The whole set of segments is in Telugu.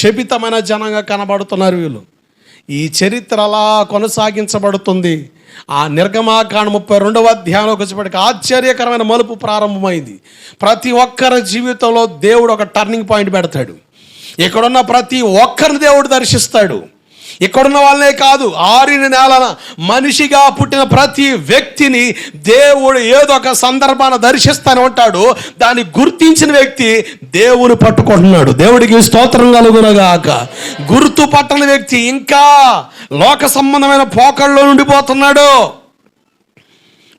శపితమైన జనంగా కనబడుతున్నారు వీళ్ళు. ఈ చరిత్ర అలా కొనసాగించబడుతుంది. ఆ నిర్గమాకాండ ముప్పై రెండవ అధ్యాయంలో వచ్చేప్పటికి ఆశ్చర్యకరమైన మలుపు ప్రారంభమైంది. ప్రతి ఒక్కరి జీవితంలో దేవుడు ఒక టర్నింగ్ పాయింట్ పెడతాడు. ఇక్కడున్న ప్రతి ఒక్కరిని దేవుడు దర్శిస్తాడు. ఇక్కడున్న వాళ్ళనే కాదు ఆరిన నేలన మనిషిగా పుట్టిన ప్రతి వ్యక్తిని దేవుడు ఏదో ఒక సందర్భాన దర్శిస్తాను ఉంటాడు దాన్ని గుర్తించిన వ్యక్తి దేవుని పట్టుకుంటున్నాడు. దేవుడికి స్తోత్రం కలుగునగాక. గుర్తు పట్టని వ్యక్తి ఇంకా లోక సంబంధమైన పోకల్లో ఉండిపోతున్నాడు.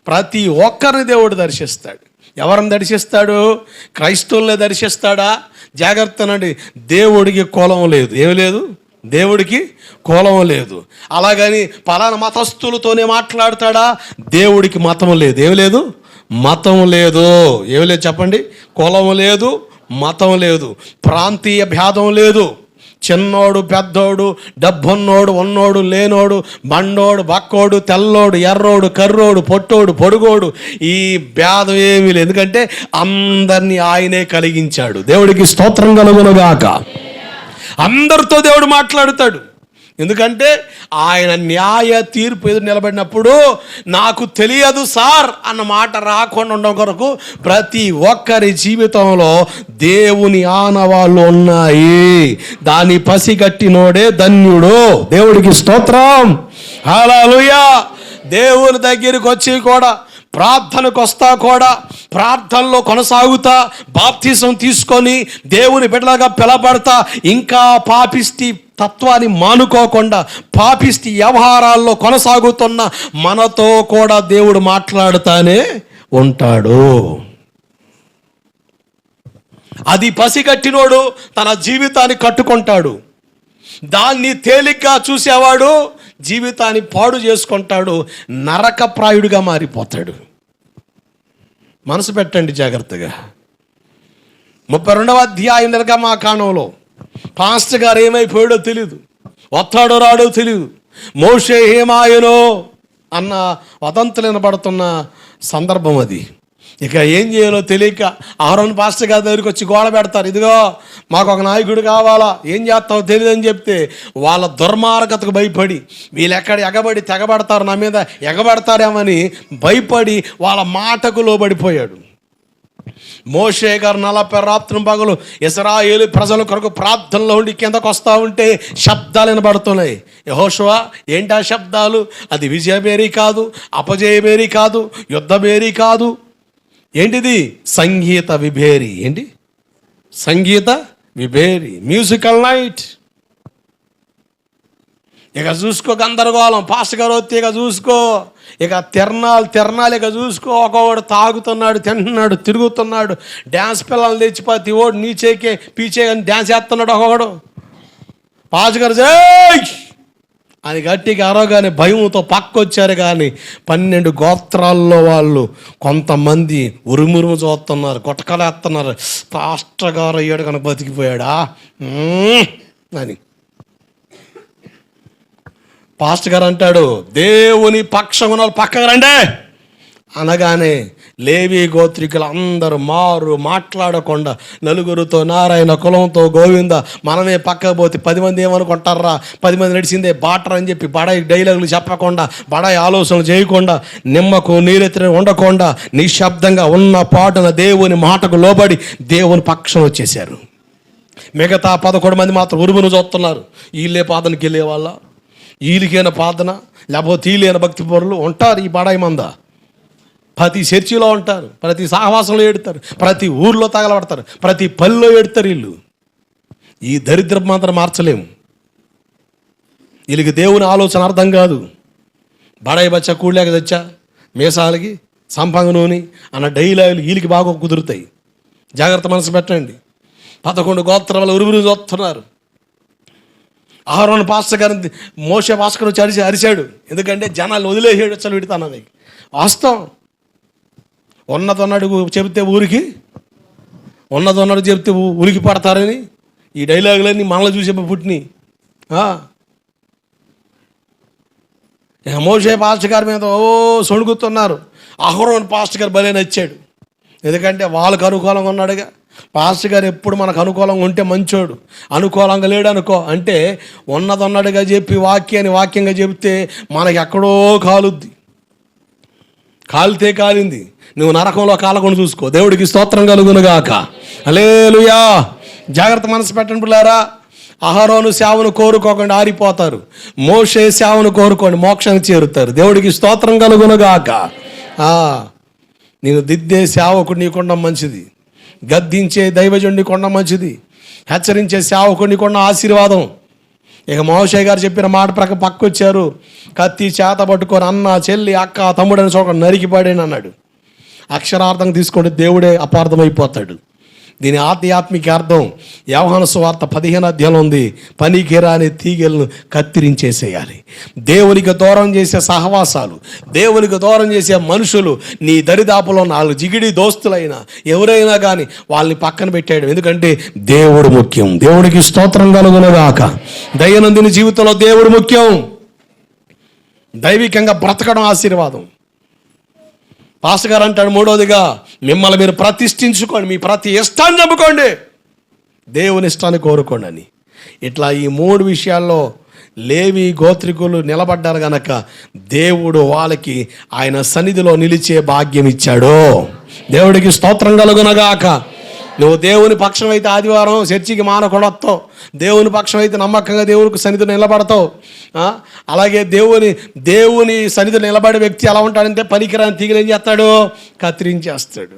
ప్రతి ఒక్కరిని దేవుడు దర్శిస్తాడు. ఎవరిని దర్శిస్తాడు? క్రైస్తవుల్ని దర్శిస్తాడా? జాగ్రత్తనండి. దేవుడికి కులం లేదు. ఏమి లేదు? దేవుడికి కులం లేదు. అలాగని పలానా మతస్థులతోనే మాట్లాడతాడా? దేవుడికి మతం లేదు. ఏమి లేదు? మతం లేదు. ఏమి లేదు చెప్పండి? కులం లేదు మతం లేదు. ప్రాంతీయ భేదం లేదు. చిన్నోడు పెద్దోడు డబ్బున్నోడు ఉన్నోడు లేనోడు బండోడు బక్కోడు తెల్లోడు ఎర్రోడు కర్రోడు పొట్టోడు పొడుగోడు ఈ భేదం ఏమీ లేదు. ఎందుకంటే అందరినీ ఆయనే కలిగించాడు. దేవుడికి స్తోత్రం కలుగునుగాక. అందరితో దేవుడు మాట్లాడుతాడు. ఎందుకంటే ఆయన న్యాయ తీర్పు ఎదురు నిలబడినప్పుడు నాకు తెలియదు సార్ అన్న మాట రాకుండా ఉండడం కొరకు ప్రతి ఒక్కరి జీవితంలో దేవుని ఆనవాళ్ళు ఉన్నాయి. దాని పసిగట్టినోడే ధన్యుడు. దేవుడికి స్తోత్రం. హాలూయా దేవుని దగ్గరికి వచ్చి కూడా ప్రార్థనకు వస్తా కూడా ప్రార్థనలో కొనసాగుతా బాప్తీసం తీసుకొని దేవుని బిడ్డలాగా పిలబడతా ఇంకా పాపిష్టి తత్వాన్ని మానుకోకుండా పాపిష్టి వ్యవహారాల్లో కొనసాగుతున్న మనతో కూడా దేవుడు మాట్లాడుతానే ఉంటాడు. అది పసిగట్టినోడు తన జీవితాన్ని కట్టుకుంటాడు. దాన్ని తేలిగ్గా చూసేవాడు జీవితాన్ని పాడు చేసుకుంటాడు నరకప్రాయుడిగా మారిపోతాడు. మనసు పెట్టండి జాగ్రత్తగా. ముప్పై రెండవ అధ్యాయం నిర్గమా కాణంలో. పాస్టర్ గారు ఏమైపోయాడో తెలియదు వస్తాడో రాడో తెలియదు మోషే ఏమాయనో అన్న వదంతులు వినబడుతున్న సందర్భం అది. ఇక ఏం చేయాలో తెలియక ఆరోన్ పాస్టర్ గారి దగ్గరికి వచ్చి గోడ పెడతారు. ఇదిగో మాకు ఒక నాయకుడు కావాలా? ఏం చేస్తావో తెలియదని చెప్తే వాళ్ళ దుర్మార్గతకు భయపడి వీళ్ళు ఎక్కడ ఎగబడి తెగబడతారు నా మీద ఎగబడతారేమని భయపడి వాళ్ళ మాటకు లోబడిపోయాడు. మోషే గారు నలభై రాత్రి పగలు ఇస్రాయేలు ప్రజల కొరకు ప్రార్థనలో ఉండి కిందకు వస్తూ ఉంటే శబ్దాలు వినబడుతున్నాయి. యహోషువా ఏంటా శబ్దాలు? అది విజయమేరీ కాదు అపజయమేరీ కాదు యుద్ధమేరీ కాదు. ఏంటిది? సంగీత విభేరి. ఏంటి? సంగీత విభేరి. మ్యూజికల్ నైట్ ఇక చూసుకో గందరగోళం. పాస్టర్ గారు వస్తే ఇక చూసుకో. ఇక తిరణాలు తిరణాలు ఇక చూసుకో. ఒకవాడు తాగుతున్నాడు తింటున్నాడు తిరుగుతున్నాడు. డ్యాన్స్ పిల్లలు తెచ్చిపోతే ఓడు నీచేకే పీచే అని డ్యాన్స్ వేస్తున్నాడు ఒకవాడు పాస్ గారు జై అది గట్టిగా అరవగానే భయంతో పక్కొచ్చారు కానీ పన్నెండు గోత్రాల్లో వాళ్ళు కొంతమంది ఉరుమురుము చూస్తున్నారు కొట్టకలేస్తున్నారు పాస్టర్ గారు అయ్యాడు కనుక బతికిపోయాడా? అని. పాస్టర్ గారు అంటాడు దేవుని పక్షమున పక్కకు రండే. అనగానే లేవి గోత్రికులు అందరూ మారు మాట్లాడకుండా నలుగురితో నారాయణ కులంతో గోవింద మనమే పక్కకు పోతే పది మంది ఏమనుకుంటారా? పది మంది నడిచిందే బాటర్ అని చెప్పి బడాయి డైలాగులు చెప్పకుండా బడాయి ఆలోచనలు చేయకుండా నిమ్మకు నీరెత్తిన ఉండకుండా నిశ్శబ్దంగా ఉన్న పాటున దేవుని మాటకు లోబడి దేవుని పక్షం వచ్చేసారు మిగతా పదకొండు మంది మాత్రం ఉరుమును చూస్తున్నారు. వీళ్ళే పాదనకి వెళ్ళే వాళ్ళ వీళ్ళకైన పాదన? లేకపోతే వీళ్ళైన భక్తి పరులు ఉంటారు ఈ బడాయి మంద. ప్రతి చర్చిలో ఉంటారు ప్రతి సహవాసంలో ఏడుతారు ప్రతి ఊర్లో తగలబడతారు ప్రతి పల్లెలో ఏడుతారు వీళ్ళు. ఈ దరిద్రం మాత్రం మార్చలేము. వీళ్ళకి దేవుని ఆలోచన అర్థం కాదు. బడాయి బచ్చ కూడలేక తెచ్చా మీసాలకి సంపంగనూని అన్న డైలాగులు వీళ్ళకి బాగా కుదురుతాయి. జాగ్రత్త మనసు పెట్టండి. పదకొండు గోత్రాలు ఉరువురు చూస్తున్నారు. ఆహారం పాస్టర్ గారిని మోసే భాస్కర్ వచ్చి అరిచి అరిచాడు. ఎందుకంటే జనాలు వదిలేసాడు వచ్చాను విడతానని వాస్తవం. ఉన్నదన్నాడు చెబితే ఊరికి ఉన్నదొన్నడు చెబితే ఉరికి ఉలికి పడతారని ఈ డైలాగులన్నీ మనల్ని చూసే పుట్టినాయి మోషే పాస్టర్ గారి మీద ఓ సొణుగుతున్నారు. అహరోన్ పాస్టర్ గారు భలే నచ్చాడు. ఎందుకంటే వాళ్ళకు అనుకూలంగా ఉన్నాడుగా. పాస్టర్ గారు ఎప్పుడు మనకు అనుకూలంగా ఉంటే మంచోడు. అనుకూలంగా లేడు అనుకో. అంటే ఉన్నదొన్నడుగా చెప్పి వాక్యాన్ని వాక్యంగా చెబితే మనకి ఎక్కడో కాలుద్ది. కాలితే కాలింది. నువ్వు నరకంలో కాలకుండా చూసుకో. దేవుడికి స్తోత్రం కలుగునుగాక అలేలుయా జాగ్రత్త మనసు పెట్టండి పిల్లారా. అహరోను సేవను కోరుకోకుండా ఆరిపోతారు. మోషే సేవను కోరుకోండి మోక్షానికి చేరుతారు. దేవుడికి స్తోత్రం కలుగునుగాక నేను దిద్దే సేవకుడిని నీకుండా మంచిది. గద్దించే దైవజుడిని కొండ మంచిది. హెచ్చరించే సేవకుడిని కొండ ఆశీర్వాదం. ఇక మోషయ్య గారు చెప్పిన మాట ప్రక్క పక్కొచ్చారు కత్తి చేత పట్టుకొని అన్న చెల్లి అక్క తమ్ముడని చోక నరికిపాడేనన్నాడు అక్షరార్థం తీసుకుంటే దేవుడే అపార్థమైపోతాడు. దీని ఆధ్యాత్మిక అర్థం వ్యవహాన సువార్త పదిహేను అధ్యాయం ఉంది. పనికిరాని తీగలను కత్తిరించేసేయాలి. దేవునికి దూరం చేసే సహవాసాలు దేవునికి దూరం చేసే మనుషులు నీ దరిదాపులో నాలుగు జిగిడి దోస్తులైనా ఎవరైనా కానీ వాళ్ళని పక్కన పెట్టాడు ఎందుకంటే దేవుడు ముఖ్యం. దేవుడికి స్తోత్రం కలుగునగాక. దైనందిన జీవితంలో దేవుడు ముఖ్యం. దైవికంగా బ్రతకడం ఆశీర్వాదం. పాస్టర్ గారు అంటాడు మూడోదిగా మిమ్మల్ని మీరు ప్రతిష్ఠించుకోండి మీ ప్రతి ఇష్టాన్ని చంపుకోండి దేవుని ఇష్టాన్ని కోరుకోండి అని. ఇట్లా ఈ మూడు విషయాల్లో లేవి గోత్రికులు నిలబడ్డారు గనక దేవుడు వాళ్ళకి ఆయన సన్నిధిలో నిలిచే భాగ్యం ఇచ్చాడు. దేవుడికి స్తోత్రం కలుగునగాక. నువ్వు దేవుని పక్షం అయితే ఆదివారం చర్చికి మానకుండా దేవుని పక్షం అయితే నమ్మకంగా దేవునికి సన్నిధిలో నిలబడతావు. అలాగే దేవుని దేవుని సన్నిధిలో నిలబడే వ్యక్తి ఎలా ఉంటాడంటే పనికిరాని తీగలేం చేస్తాడు? కత్తిరించేస్తాడు.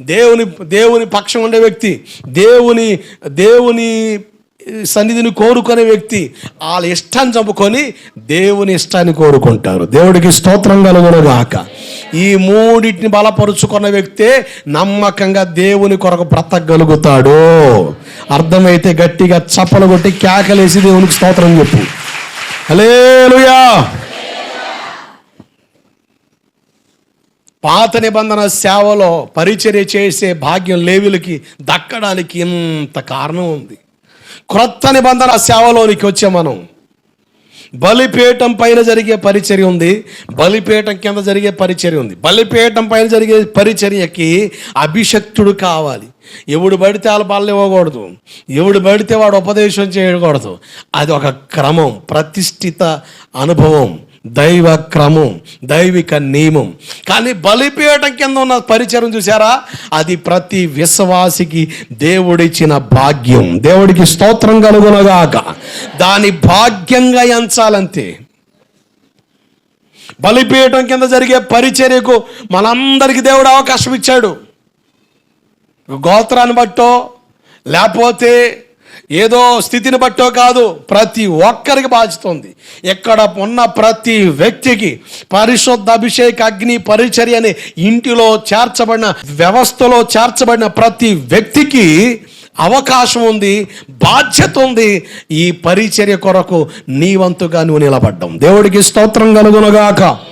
దేవుని దేవుని పక్షం ఉండే వ్యక్తి దేవుని దేవుని సన్నిధిని కోరుకునే వ్యక్తి వాళ్ళ ఇష్టాన్ని చంపుకొని దేవుని ఇష్టాన్ని కోరుకుంటారు. దేవుడికి స్తోత్రం కలుగునుగాక. ఈ మూడింటిని బలపరుచుకున్న వ్యక్తే నమ్మకంగా దేవుని కొరకు బ్రతకగలుగుతాడు. అర్థమైతే గట్టిగా చప్పలు కొట్టి కేకలేసి దేవునికి స్తోత్రం చెప్పు. హలేలుయా పాత నిబంధన సేవలో పరిచర్య చేసే భాగ్యం లేవులకి దక్కడానికి ఇంత కారణం ఉంది. క్రొత్త నిబంధన సేవలోనికి వచ్చే మనం. బలిపీఠం పైన జరిగే పరిచర్య ఉంది. బలిపీఠం కింద జరిగే పరిచర్య ఉంది. బలిపీఠం పైన జరిగే పరిచర్యకి అభిషక్తుడు కావాలి. ఎవడు పడితే వాళ్ళ బల్ల ఇవ్వకూడదు. ఎవడు పడితే వాడు ఉపదేశం చేయకూడదు. అది ఒక క్రమం ప్రతిష్ఠిత అనుభవం. దైవ క్రమం దైవిక నియమం. కానీ బలిపీఠం కింద ఉన్న పరిచయం చూసారా అది ప్రతి విశ్వాసికి దేవుడిచ్చిన భాగ్యం. దేవుడికి స్తోత్రం కలుగునగాక. దాని భాగ్యంగా ఎంచాలంతే. బలిపీఠం కింద జరిగే పరిచర్యకు మనందరికీ దేవుడు అవకాశం ఇచ్చాడు. గోత్రాన్ని బట్టో లేకపోతే ఏదో స్థితిని బట్టో కాదు ప్రతి ఒక్కరికి బాధ్యత ఎక్కడ ఉన్న ప్రతి వ్యక్తికి పరిశుద్ధ అభిషేక అగ్ని పరిచర్య అనే ఇంటిలో చేర్చబడిన వ్యవస్థలో చేర్చబడిన ప్రతి వ్యక్తికి అవకాశం ఉంది బాధ్యత ఉంది. ఈ పరిచర్య కొరకు నీ వంతుగా నువ్వు నిలబడ్డం. దేవుడికి స్తోత్రం కలుగునగాక.